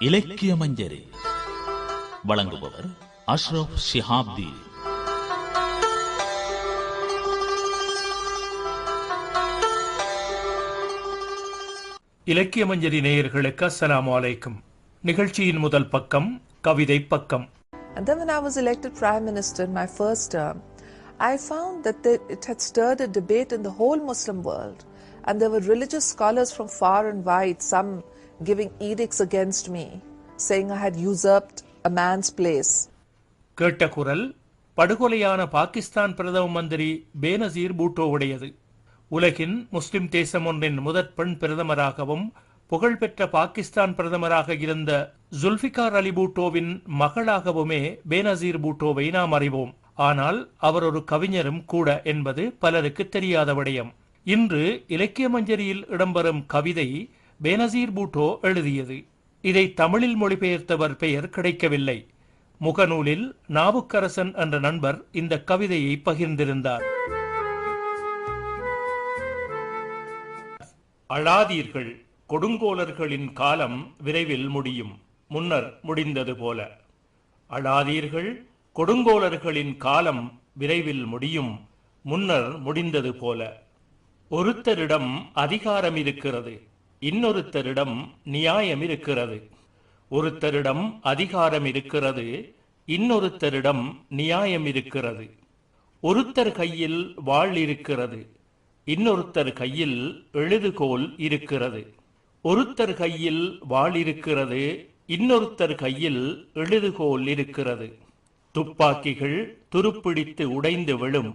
இலக்கிய மஞ்சரி வழங்குபவர் அஷ்ரப் ஷிஹாப்தி இலக்கிய மஞ்சரி நேயர்களுக்கு அஸ்ஸலாமு அலைக்கும் நிகழ்ச்சியின் முதல் பக்கம் கவிதை பக்கம் And then, when I was elected Prime Minister in my first term, I found that the- it had stirred a debate in the whole Muslim world. And there were religious scholars from far and wide, some giving edicts against me, saying I had usurped a man's place. கேட்ட குரல் படுகொலையான பாகிஸ்தான் பிரதம மந்திரி பேனசீர் பூட்டோவுடையது. உலகின் முஸ்லிம் தேசம் ஒன்றின் முதற் பெண் பிரதமராகவும் புகழ்பெற்ற பாகிஸ்தான் பிரதமராக இருந்த ஜுல்ஃபிகார் அலி பூட்டோவின் மகளாகவுமே பேனசீர் பூட்டோவை நாம் அறிவோம். ஆனால் அவர் ஒரு கவிஞரும் கூட என்பது பலருக்கு தெரியாத விடயம். இன்று இலக்கிய மஞ்சரியில் இடம்பெறும் கவிதை பேனசீர் பூட்டோ எழுதியது. இதை தமிழில் மொழிபெயர்த்தவர் பெயர் கிடைக்கவில்லை. முகநூலில் நாவுக்கரசன் என்ற நண்பர் இந்த கவிதையை பகிர்ந்திருந்தார். அழாதீர்கள் கொடுங்கோலர்களின் காலம் விரைவில் முடியும். முன்னர் முடிந்தது போல. அழாதீர்கள் கொடுங்கோலர்களின் காலம் விரைவில் முடியும். முன்னர் முடிந்தது போல. ஒருத்தரிடம் அதிகாரம் இருக்கிறது. இன்னொருத்தரிடம் நியாயம் இருக்கிறது ஒருத்தரிடம் அதிகாரம் இருக்கிறது இன்னொருத்தரிடம் நியாயம் இருக்கிறது ஒருத்தர் கையில் வாள் இருக்கிறது இன்னொருத்தர் கையில் எழுதுகோல் இருக்கிறது. ஒருத்தர் கையில் வாள் இருக்கிறது இன்னொருத்தர் கையில் எழுதுகோல் இருக்கிறது. துப்பாக்கிகள் துருப்பிடித்து உடைந்து விழும்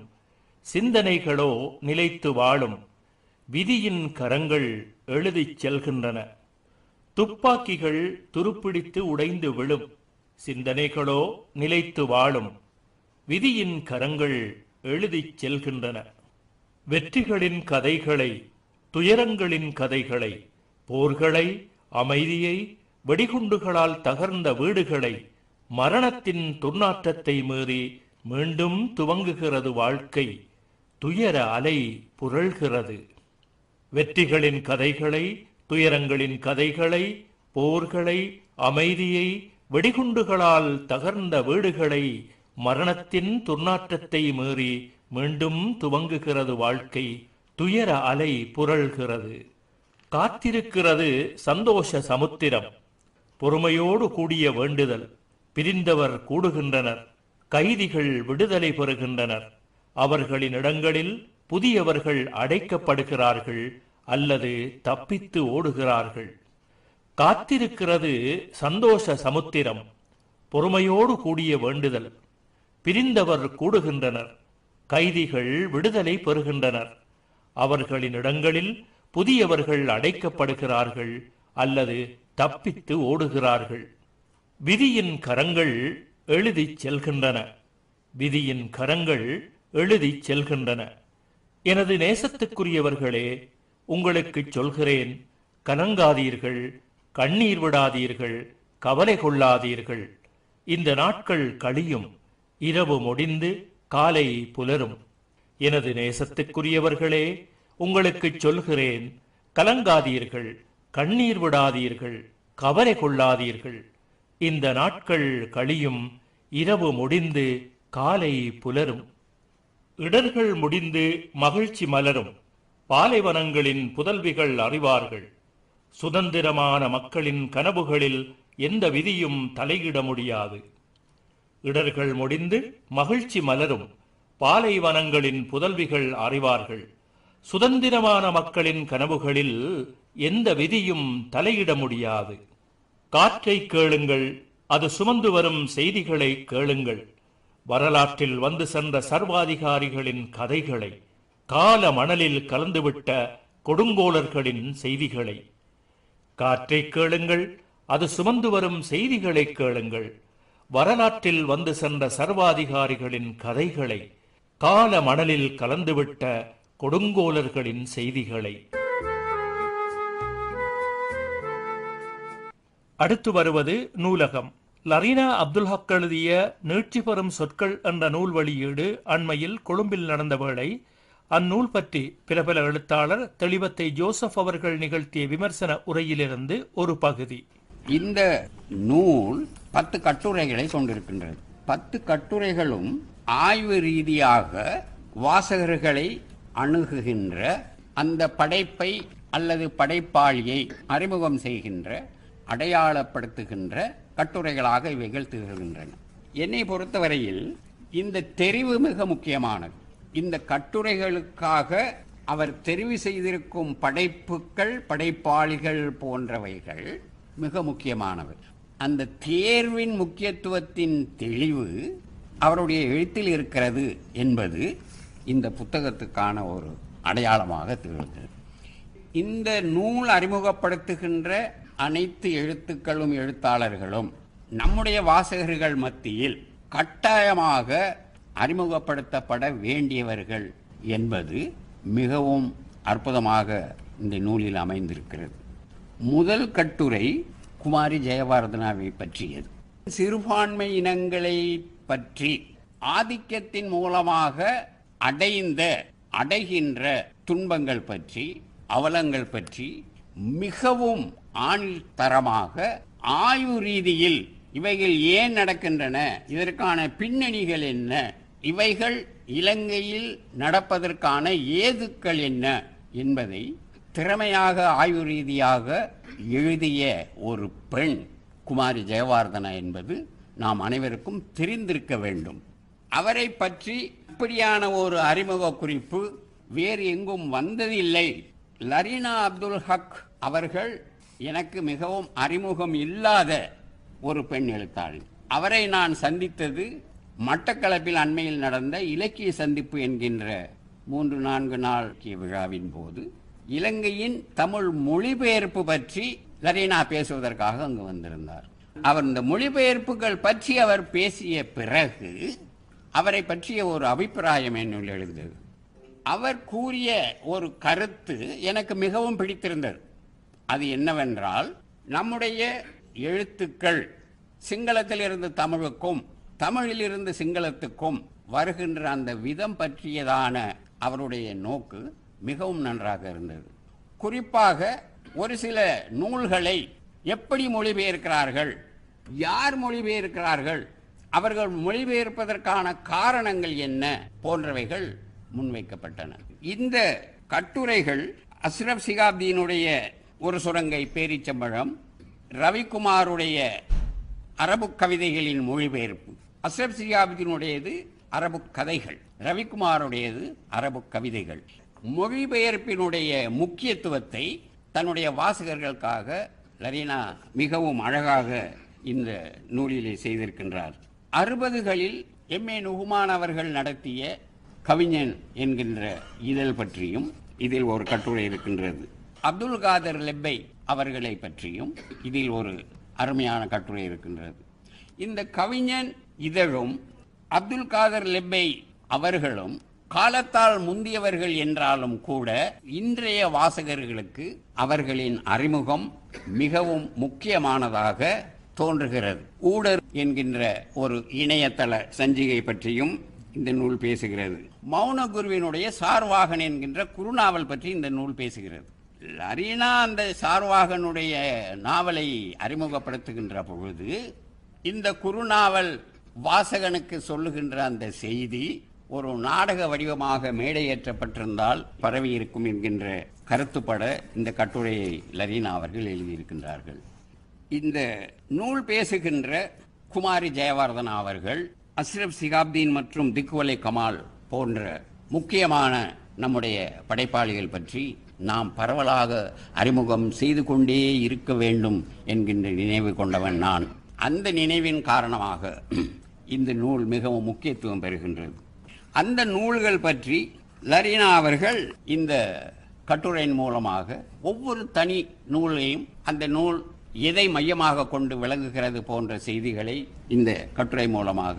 சிந்தனைகளோ நிலைத்து வாழும். விதியின் கரங்கள் எழுதிச் செல்கின்றன. துப்பாக்கிகள் துருப்பிடித்து உடைந்து விழும். சிந்தனைகளோ நிலைத்து வாழும். விதியின் கரங்கள் எழுதிச் செல்கின்றன. வெற்றிகளின் கதைகளை துயரங்களின் கதைகளை போர்களை அமைதியை வெடிகுண்டுகளால் தகர்ந்த வீடுகளை மரணத்தின் துர்நாற்றத்தை மீறி மீண்டும் துவங்குகிறது வாழ்க்கை. துயர அலை புரள்கிறது. வெற்றிகளின் கதைகளை துயரங்களின் கதைகளை போர்களை அமைதியை வெடிகுண்டுகளால் தகர்ந்த வீடுகளை மரணத்தின் துர்நாற்றத்தை மீறி மீண்டும் துவங்குகிறது வாழ்க்கை. துயர அலை புரள்கிறது. காத்திருக்கிறது சந்தோஷ சமுத்திரம். பொறுமையோடு கூடிய வேண்டுதல். பிரிந்தவர் கூடுகின்றனர். கைதிகள் விடுதலை பெறுகின்றனர். அவர்களின் இடங்களில் புதியவர்கள் அடைக்கப்படுகிறார்கள். அல்லது தப்பித்து ஓடுகிறார்கள். காத்திருக்கிறது சந்தோஷ சமுத்திரம் பொறுமையோடு கூடிய வேண்டுதல். பிரிந்தவர் கூடுகின்றனர் கைதிகள் விடுதலை பெறுகின்றனர். அவர்களின் இடங்களில் புதியவர்கள் அடைக்கப்படுகிறார்கள் அல்லது தப்பித்து ஓடுகிறார்கள். விதியின் கரங்கள் எழுதிச் செல்கின்றன. விதியின் கரங்கள் எழுதிச் செல்கின்றன. எனது நேசத்துக்குரியவர்களே உங்களுக்கு சொல்கிறேன் கலங்காதீர்கள் கண்ணீர் விடாதீர்கள் கவலை கொள்ளாதீர்கள். இந்த நாட்கள் கழியும் இரவு முடிந்து காலை புலரும். எனது நேசத்துக்குரியவர்களே உங்களுக்கு சொல்கிறேன் கலங்காதீர்கள் கண்ணீர் விடாதீர்கள் கவலை கொள்ளாதீர்கள். இந்த நாட்கள் கழியும் இரவு முடிந்து காலை புலரும். இடர்கள் முடிந்து மகிழ்ச்சி மலரும். பாலைவனங்களின் புதல்விகள் அறிவார்கள். சுதந்திரமான மக்களின் கனவுகளில் எந்த விதியும் தலையிட முடியாது. இடர்கள் முடிந்து மகிழ்ச்சி மலரும். பாலைவனங்களின் புதல்விகள் அறிவார்கள். சுதந்திரமான மக்களின் கனவுகளில் எந்த விதியும் தலையிட முடியாது. காற்றை கேளுங்கள் அது சுமந்து வரும் செய்திகளை கேளுங்கள். வரலாற்றில் வந்து சென்ற சர்வாதிகாரிகளின் கதைகளை. கால மணலில் கலந்துவிட்ட கொடுங்கோலர்களின் செய்திகளை. காற்றை கேளுங்கள் அது சுமந்து வரும் செய்திகளை கேளுங்கள். வரலாற்றில் வந்து சென்ற சர்வாதிகாரிகளின் கதைகளை. கால மணலில் கலந்துவிட்ட கொடுங்கோலர்களின் செய்திகளை. அடுத்து வருவது நூலகம். லரீனா அப்துல் ஹக் எழுதிய நீட்சி பெறும் சொற்கள் என்ற நூல் வெளியீடு அண்மையில் கொழும்பில் நடந்த வேளை அந்நூல் பற்றி பிரபல எழுத்தாளர் தெளிவத்தை ஜோசப் அவர்கள் நிகழ்த்திய விமர்சன உரையிலிருந்து ஒரு பகுதி. இந்த நூல் பத்து கட்டுரைகளை கொண்டிருக்கின்றது. பத்து கட்டுரைகளும் ஆய்வு ரீதியாக வாசகர்களை அணுகுகின்ற அந்த படைப்பை அல்லது படைப்பாளியை அறிமுகம் செய்கின்ற அடையாளப்படுத்துகின்ற கட்டுரைகளாக இவைகள் திகழ்கின்றன என்னை பொறுத்தவரையில் இந்த தெரிவு மிக முக்கியமானது. இந்த கட்டுரைகளுக்காக அவர் தெரிவு செய்திருக்கும் படைப்புகள் படைப்பாளிகள் போன்றவைகள் மிக முக்கியமானவை. அந்த தேர்வின் முக்கியத்துவத்தின் தெளிவு அவருடைய எழுத்தில் இருக்கிறது என்பது இந்த புத்தகத்துக்கான ஒரு அடையாளமாக திகழ்கிறது இந்த நூல் அறிமுகப்படுத்துகின்ற அனைத்து எழுத்துக்களும் எழுத்தாளர்களும் நம்முடைய வாசகர்கள் மத்தியில் கட்டாயமாக அறிமுகப்படுத்தப்பட வேண்டியவர்கள் என்பது மிகவும் அற்புதமாக இந்த நூலில் அமைந்திருக்கிறது. முதல் கட்டுரை குமாரி ஜெயவர்தனாவை பற்றியது. சிறுபான்மை இனங்களை பற்றி ஆதிக்கத்தின் மூலமாக அடைந்த அடைகின்ற துன்பங்கள் பற்றி அவலங்கள் பற்றி மிகவும் ஆணித்தரமாக ஆய்வு ரீதியில் இவைகள் ஏன் நடக்கின்றன இதற்கான பின்னணிகள் என்ன இவைகள் இலங்கையில் நடப்பதற்கான ஏதுக்கள் என்ன என்பதை திறமையாக ஆய்வு ரீதியாக எழுதிய ஒரு பெண் குமாரி ஜெயவார்தனா என்பது நாம் அனைவருக்கும் தெரிந்திருக்க வேண்டும். அவரை பற்றி இப்படியான ஒரு அறிமுக குறிப்பு வேறு எங்கும் வந்ததில்லை. லரீனா அப்துல் ஹக் அவர்கள் எனக்கு மிகவும் அறிமுகம் இல்லாத ஒரு பெண் எழுத்தாளி. அவரை நான் சந்தித்தது மட்டக்களப்பில் அண்மையில் நடந்த இலக்கிய சந்திப்பு என்கின்ற மூன்று நான்கு நாள் விழாவின் போது இலங்கையின் தமிழ் மொழிபெயர்ப்பு பற்றி லரீனா பேசுவதற்காக அங்கு வந்திருந்தார். அவர் இந்த மொழிபெயர்ப்புகள் பற்றி அவர் பேசிய பிறகு அவரை பற்றிய ஒரு அபிப்பிராயம் என்னுள் எழுந்தது. அவர் கூறிய ஒரு கருத்து எனக்கு மிகவும் பிடித்திருந்தது. அது என்னவென்றால் நம்முடைய எழுத்துக்கள் சிங்களத்திலிருந்து தமிழுக்கும் தமிழிலிருந்து சிங்களத்துக்கும் வருகின்ற அந்த விதம் பற்றியதான அவருடைய நோக்கு மிகவும் நன்றாக இருந்தது. குறிப்பாக ஒரு சில நூல்களை எப்படி மொழிபெயர்க்கிறார்கள் யார் மொழிபெயர்க்கிறார்கள் அவர்கள் மொழிபெயர்ப்பதற்கான காரணங்கள் என்ன போன்றவைகள் முன்வைக்கப்பட்டன. இந்த கட்டுரைகள் அஸ்ரப் சிகாப்தீனுடைய ஒரு சுரங்கை பேரிச்சம்பழம் ரவிக்குமாருடைய அரபு கவிதைகளின் மொழிபெயர்ப்பு அஸ்ரப் சியாபுதீனுடையது அரபு கதைகள் ரவிக்குமாருடையது அரபு கவிதைகள். மொழிபெயர்ப்பினுடைய முக்கியத்துவத்தை தன்னுடைய வாசகர்களுக்காக லரீனா மிகவும் அழகாக இந்த நூலிலே செய்திருக்கின்றார். அறுபதுகளில் எம். ஏ. நுகுமான் அவர்கள் நடத்திய கவிஞன் என்கின்ற இதழ் பற்றியும் இதில் ஒரு கட்டுரை இருக்கின்றது. அப்துல் காதர் லெப்பை அவர்களை பற்றியும் இதில் ஒரு அருமையான கட்டுரை இருக்கின்றது. இந்த கவிஞன் இதழும் அப்துல் காதர் லெப்பை அவர்களும் காலத்தால் முந்தியவர்கள் என்றாலும் கூட இன்றைய வாசகர்களுக்கு அவர்களின் அறிமுகம் மிகவும் முக்கியமானதாக தோன்றுகிறது. ஊடர் என்கின்ற ஒரு இணையதள சஞ்சிகை பற்றியும் இந்த நூல் பேசுகிறது. மௌன குருவினுடைய சார்வாகன் என்கின்ற குறுநாவல் பற்றி இந்த நூல் பேசுகிறது. லரீனா அந்த சார்வாகனுடைய நாவலை அறிமுகப்படுத்துகின்ற பொழுது இந்த குறுநாவல் வாசகனுக்கு சொல்லுகின்ற அந்த செய்தி ஒரு நாடக வடிவமாக மேடையேற்றப்பட்டிருந்தால் பரவி இருக்கும் என்கின்ற கருத்துப்பட இந்த கட்டுரையை லரீனா அவர்கள் எழுதியிருக்கின்றார்கள். இந்த நூல் பேசுகின்ற குமாரி ஜெயவர்தனா அவர்கள் அஸ்ரப் சிகாப்தீன் மற்றும் திக்குவலை கமால் போன்ற முக்கியமான நம்முடைய படைப்பாளிகள் பற்றி நாம் பரவலாக அறிமுகம் செய்து கொண்டே இருக்க வேண்டும் என்கின்ற நினைவு கொண்டவன் நான். அந்த நினைவின் காரணமாக இந்த நூல் மிகவும் முக்கியத்துவம் பெறுகின்றது. அந்த நூல்கள் பற்றி லரீனா அவர்கள் இந்த கட்டுரையின் மூலமாக ஒவ்வொரு தனி நூலையும் அந்த நூல் எதை மையமாக கொண்டு விளங்குகிறது போன்ற செய்திகளை இந்த கட்டுரை மூலமாக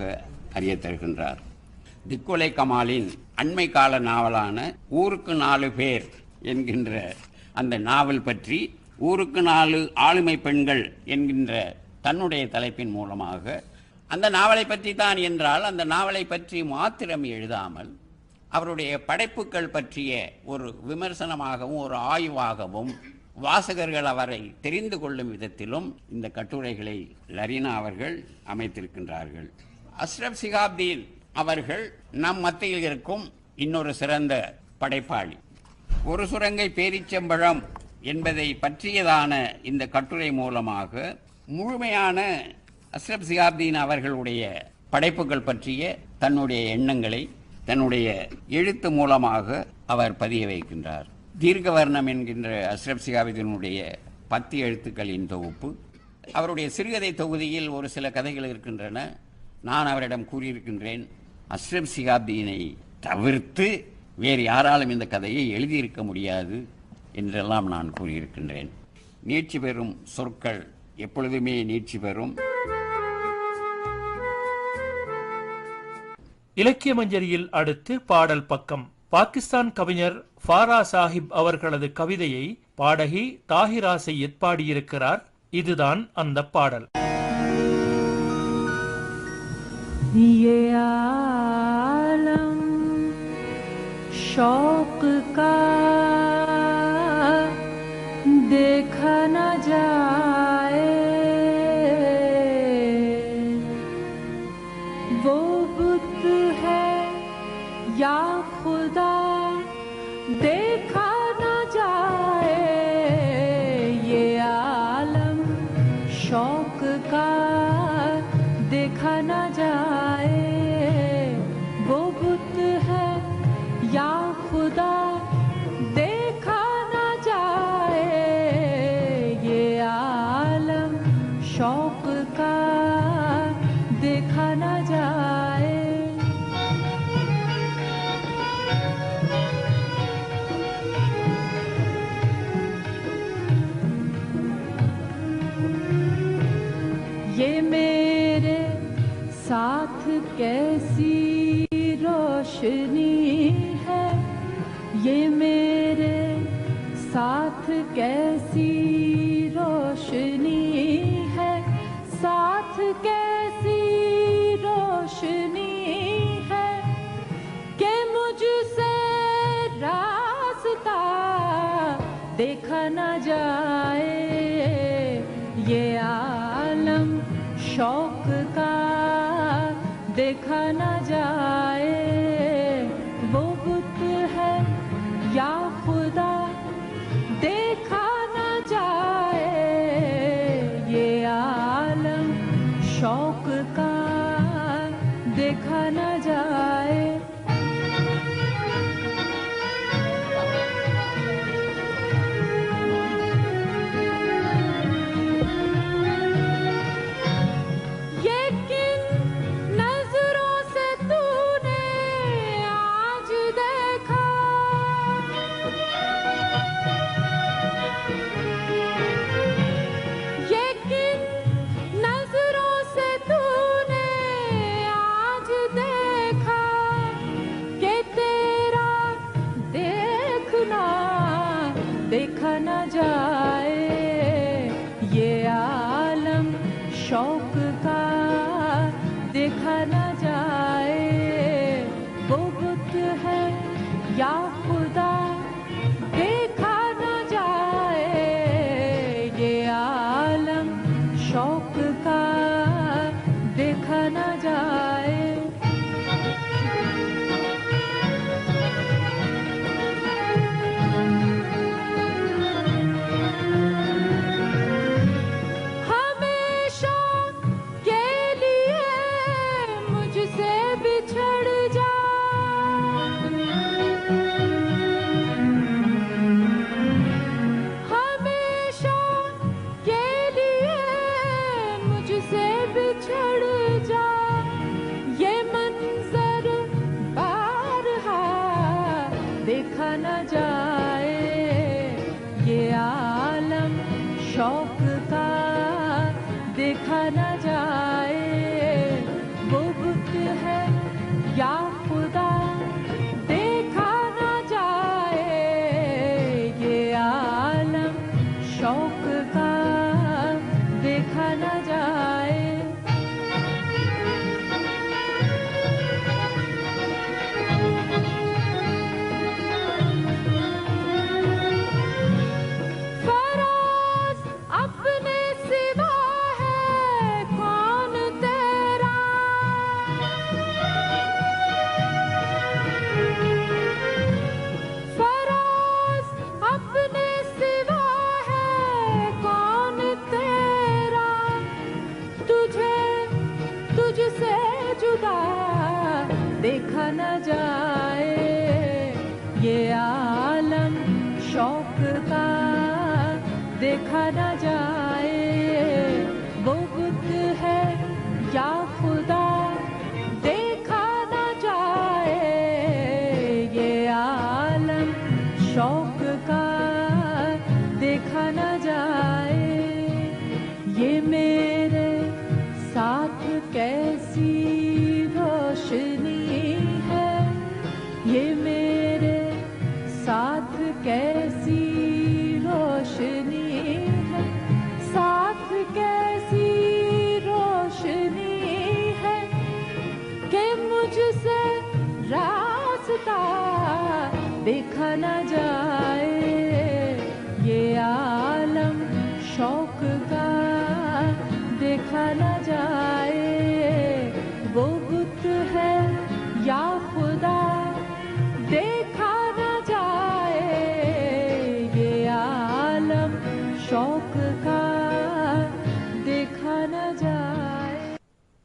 அறிய தருகின்றார். திக்குலை கமாலின் அண்மை கால நாவலான ஊருக்கு நாலு பேர் என்கின்ற அந்த நாவல் பற்றி ஊருக்கு நாலு ஆளுமை பெண்கள் என்கின்ற தன்னுடைய தலைப்பின் மூலமாக அந்த நாவலை பற்றி தான் என்றால் அந்த நாவலை பற்றி மாத்திரம் எழுதாமல் அவருடைய படைப்புகள் பற்றிய ஒரு விமர்சனமாகவும் ஒரு ஆய்வாகவும் வாசகர்கள் அவரை தெரிந்து கொள்ளும் விதத்திலும் இந்த கட்டுரைகளை லரீனா அவர்கள் அமைத்திருக்கின்றார்கள். அஸ்ரப் சிகாப்தீன் அவர்கள் நம் மத்தியில் இருக்கும் இன்னொரு சிறந்த படைப்பாளி. ஒரு சுரங்கை பேரிச்சம்பழம் என்பதை பற்றியதான இந்த கட்டுரை மூலமாக முழுமையான அஸ்ரப் சிகாப்தீன் அவர்களுடைய படைப்புகள் பற்றிய தன்னுடைய எண்ணங்களை தன்னுடைய எழுத்து மூலமாக அவர் பதிய வைக்கின்றார். தீர்க்கவர்ணம் என்கின்ற அஸ்ரப் சிகாபிதனுடைய பத்து எழுத்துக்களின் தொகுப்பு. அவருடைய சிறுகதை தொகுதியில் ஒரு சில கதைகள் இருக்கின்றன. நான் அவரிடம் கூறியிருக்கின்றேன் அஸ்ரப் சிகாப்தீனை தவிர்த்து வேறு யாராலும் இந்த கதையை எழுதியிருக்க முடியாது என்றெல்லாம் நான் கூறியிருக்கின்றேன். நீட்சி பெறும் சொற்கள் எப்பொழுதுமே நீட்சி பெறும். இலக்கிய மஞ்சரியில் அடுத்து பாடல் பக்கம் பாகிஸ்தான் கவிஞர் ஃபாரா சாஹிப் அவர்களது கவிதையை பாடகி தாஹிரா சையத் பாடியிருக்கிறார் இதுதான் அந்த பாடல் ये आलम शौक का ये मेरे साथ कैसी रोशनी है? साथ कैसी रोशनी है? कि मुझसे रास्ता देखा न जाए, ये आलम शौक का देखा न न जाए। शौक का देखा न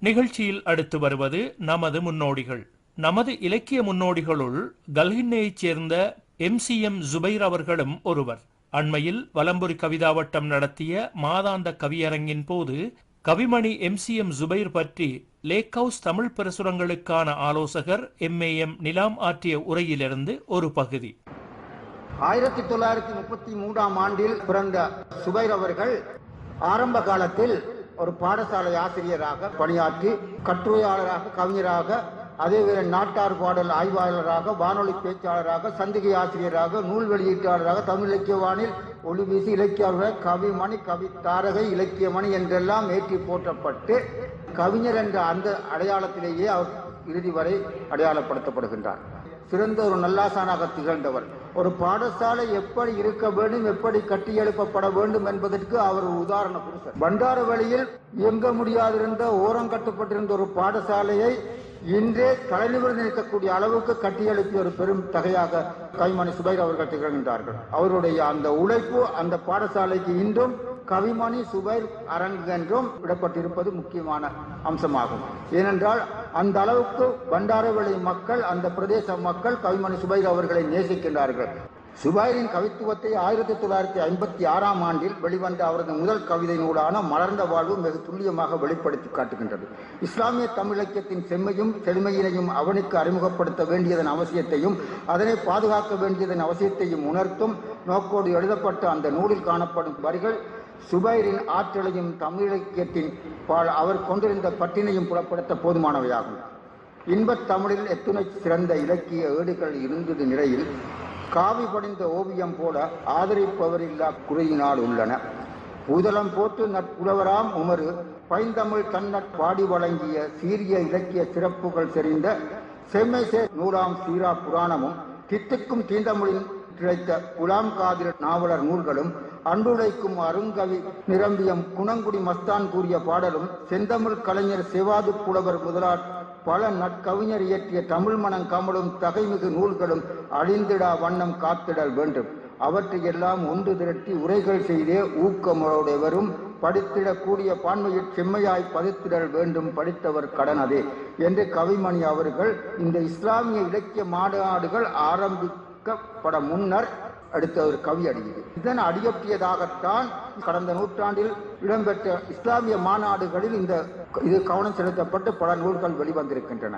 நிகழ்ச்சியில் அடுத்து வருவது நமது முன்னோடிகள். நமது இலக்கிய முன்னோடிகளுள் கல்கின்னையைச் சேர்ந்த எம் சி எம் ஜுபைர் அவர்களும் ஒருவர். அண்மையில் வலம்புரி கவிதாவட்டம் நடத்திய மாதாந்த கவியரங்கின் போது Kavimani M C M Jubair பற்றி லேக் ஹவுஸ் தமிழ் பிரசுரங்களுக்கான ஆலோசகர் எம் ஏ எம் நிலாம் ஆற்றிய உரையிலிருந்து ஒரு பகுதி. ஆயிரத்தி தொள்ளாயிரத்தி முப்பத்தி மூன்றாம் ஆண்டில் பிறந்த சுபைர் அவர்கள் ஆரம்ப காலத்தில் ஒரு பாடசாலை ஆசிரியராக பணியாற்றி கட்டுரையாளராக கவிஞராக அதேவேளை நாட்டார் பாடல் ஆய்வாளராக வானொலி பேச்சாளராக சந்திகை ஆசிரியராக நூல் வெளியீட்டாளராக தமிழ் இலக்கியவானில் ஒளிவீசி இலக்கியாளர் கவிமணி கவி தாரகை இலக்கியமணி என்றெல்லாம் ஏற்றி போற்றப்பட்டு கவிஞர் என்ற அந்த அடையாளத்திலேயே அவர் இறுதி வரை அடையாளப்படுத்தப்படுகின்றார். சிறந்த ஒரு நல்லாசானாக திகழ்ந்தவர் ஒரு பாடசாலை எப்படி இருக்க வேண்டும் எப்படி கட்டியெழுப்பப்பட வேண்டும் என்பதற்கு அவர் உதாரண புருஷர் பண்டாரவழியில் இயங்க முடியாதிருந்த ஓரங்கட்டப்பட்டிருந்த ஒரு பாடசாலையை இன்றே தலைநிமிர்ந்து நிற்கக்கூடிய அளவுக்கு கட்டியெழுப்பிய ஒரு பெரும் தகையாக கைமணி சுபைர் அவர்கள் திகழ்கின்றார்கள். அவருடைய அந்த உழைப்பு அந்த பாடசாலைக்கு இன்றும் கவிமணி சுபைர் அரங்கு என்றும் விடப்பட்டிருப்பது முக்கியமான அம்சமாகும். ஏனென்றால் அந்த அளவுக்கு பண்டாரவளி மக்கள் அந்த பிரதேச மக்கள் கவிமணி சுபைர் அவர்களை நேசிக்கின்றார்கள். சுபைரின் கவித்துவத்தை ஆயிரத்தி தொள்ளாயிரத்தி ஐம்பத்தி ஆறாம் ஆண்டில் வெளிவந்த அவரது முதல் கவிதை நூலான மலர்ந்த வாழ்வு மிக துல்லியமாக வெளிப்படுத்தி காட்டுகின்றது. இஸ்லாமிய தமிழக்கியத்தின் செம்மையும் செழுமையினையும் அவனுக்கு அறிமுகப்படுத்த வேண்டியதன் அவசியத்தையும் அதனை பாதுகாக்க வேண்டியதன் அவசியத்தையும் உணர்த்தும் நோக்கோடு எழுதப்பட்ட அந்த நூலில் காணப்படும் வரிகள் சுபைரின் ஆற்றலையும் தமிழிலக்கியத்தின் பால் அவர் கொண்டிருந்த பட்டினையும் புலப்படுத்த போதுமானவையாகும். இன்பத் தமிழில் எத்துணை சிறந்த இலக்கிய ஏடுகள் இருந்தது நிலையில் காவி படிந்த ஓவியம் போல ஆதரிப்பவரில்லா குறையினால் உள்ளன. புதலம் போட்டு நட்புலவராம் உமரு பைந்தமிழ் தன்னற் பாடி வழங்கிய சீரிய இலக்கிய சிறப்புகள் செறிந்த செம்மைசே நூறாம் சீரா புராணமும் தித்துக்கும் தீந்தமிழின் கிடைத்த குலாம் காதிர நாவலர் நூல்களும் அன்புடைக்கும் அருங்கவி நிரம்பியம் குணங்குடி மஸ்தான் கூறிய பாடலும் செந்தமிழ் கலைஞர் செவாது புலவர் முதலாட் பல நற்கவிஞர் இயற்றிய தமிழ் மனம் கமலும் தகைமிகு நூல்களும் அழிந்திடா வண்ணம் காத்திடல் வேண்டும். அவற்றையெல்லாம் ஒன்று திரட்டி உரைகள் செய்தே ஊக்கமுடையவரும் படித்திடக்கூடிய பான்மையில் செம்மையாய் பதித்திடல் வேண்டும் படித்தவர் கடன் அதே. என்று கவிமணி அவர்கள் இந்த இஸ்லாமிய இலக்கிய மாநாடுகள் ஆரம்பிக்கப்பட முன்னர் அடுத்த ஒரு கவி அடியுது இதன் அடியொற்றியதாகத்தான் கடந்த நூற்றாண்டில் இடம்பெற்ற இஸ்லாமிய மாநாடுகளில் இந்த இது கவனம் செலுத்தப்பட்டு பல நூல்கள் வெளிவந்திருக்கின்றன.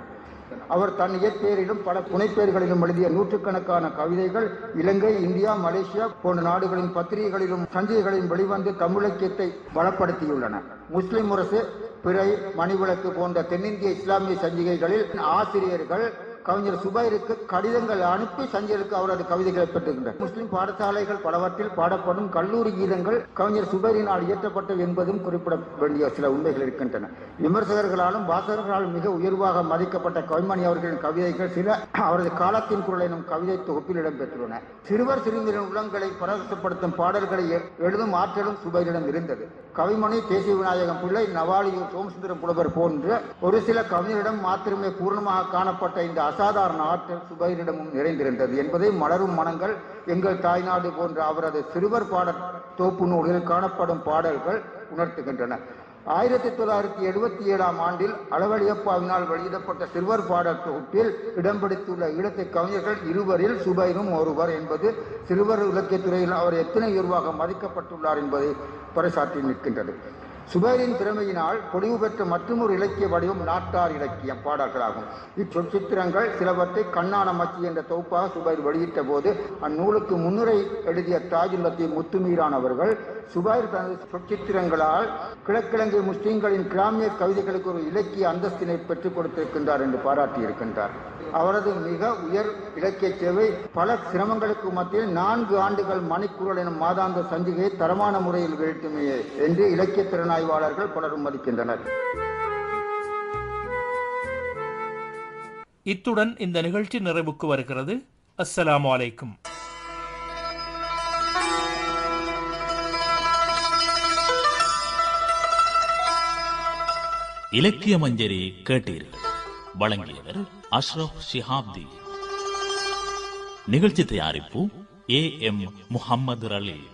அவர் தன் இயற்பெயரிலும் பல புனைப்பெயர்களிலும் எழுதிய நூற்றுக்கணக்கான கவிதைகள் இலங்கை இந்தியா மலேசியா போன்ற நாடுகளின் பத்திரிகைகளிலும் சஞ்சிகைகளிலும் வெளிவந்து தமிழக்கியத்தை பலப்படுத்தியுள்ளன முஸ்லிம் முரசு பிறை மணிவிளக்கு போன்ற தென்னிந்திய இஸ்லாமிய சஞ்சிகைகளில் ஆசிரியர்கள் கவிஞர் சுபைருக்கு கடிதங்கள் அனுப்பி சஞ்சலுக்கு அவரது கவிதைகளை பெற்றுகின்றனர் முஸ்லிம் பாடசாலைகள் பலவற்றில் பாடப்படும் கல்லூரி கீதங்கள் கவிஞர் சுபைரினால் இயற்றப்பட்டது என்பதும் குறிப்பிட வேண்டிய சில உண்மைகள் இருக்கின்றன. விமர்சகர்களாலும் வாசகர்களாலும் மிக உயர்வாக மதிக்கப்பட்ட கவிமணி அவர்களின் கவிதைகள் சில அவரது காலத்தின் குரல் எனும் கவிதை தொகுப்பில் இடம்பெற்றுள்ளன. சிறுவர் சிறுமியின் உள்ளங்களை பரவசப்படுத்தும் பாடல்களை எழுதும் ஆற்றலும் சுபைரிடம் இருந்தது. கவிமணி தேசிய விநாயகம் பிள்ளை நவாலியூர் சோமசுந்தரம் புலவர் போன்ற ஒரு சில கவிஞரிடம் மாத்திரமே பூர்ணமாக காணப்பட்ட இந்த அசாதாரண ஆற்றல் சுபைரிடமும் நிறைந்திருந்தது என்பதை மலரும் மனங்கள் எங்கள் தாய்நாடு போன்ற அவரது சிறுவர் பாடல் தோப்பு நூலில் காணப்படும் பாடல்கள் உணர்த்துகின்றன. ஆயிரத்தி தொள்ளாயிரத்தி எழுபத்தி ஏழாம் ஆண்டில் அளவழியப்பாவினால் வெளியிடப்பட்ட சிறுவர் பாடல் தொகுப்பில் இடம் பிடித்துள்ள ஈழத்து கவிஞர்கள் இருவரில் சுபைரும் ஒருவர் என்பது சிறுவர் இலக்கியத்துறையில் அவர் எத்தனை உயர்வாக மதிக்கப்பட்டுள்ளார் என்பதை பறைசாற்றி நிற்கின்றது. சுபைரின் திறமையினால் பொழிவு பெற்ற மற்றொரு இலக்கிய வடிவம் நாட்டார் இலக்கியம் பாடல்களாகும். இச்சொற்சித்திரங்கள் சிலவற்றை கண்ணான மச்சி என்ற தொகுப்பாக சுபைர் வெளியிட்ட போது அந்நூலுக்கு முன்னுரை எழுதிய தாஜுல்லத்தி முத்துமீரான் அவர்கள் சுபைர் தனது சொற்சித்திரங்களால் கிழக்கிழங்கை முஸ்லீம்களின் கிராமிய கவிதைகளுக்கு ஒரு இலக்கிய அந்தஸ்தினை பெற்றுக் கொடுத்திருக்கின்றார் என்று பாராட்டியிருக்கின்றார். அவரது மிக உயர் இலக்கிய சேவை பல சிரமங்களுக்கு மத்தியில் நான்கு ஆண்டுகள் மணிக்குரல் எனும் மாதாந்த சஞ்சிகையை தரமான முறையில் வெளியிட்டுமே என்று இலக்கிய திறனாய்வாளர்கள் பலரும் மதிக்கின்றனர். இத்துடன் இந்த நிகழ்ச்சி நிறைவுக்கு வருகிறது. அஸ்ஸலாமு அலைக்கும். இலக்கிய மஞ்சரி கேட்டீர்கள். வழங்கியவர் அஷ்ரப் ஷிஹாப்தி. நிகழ்ச்சி தயாரிப்பு ஏ எம் முஹம்மது ரலீல்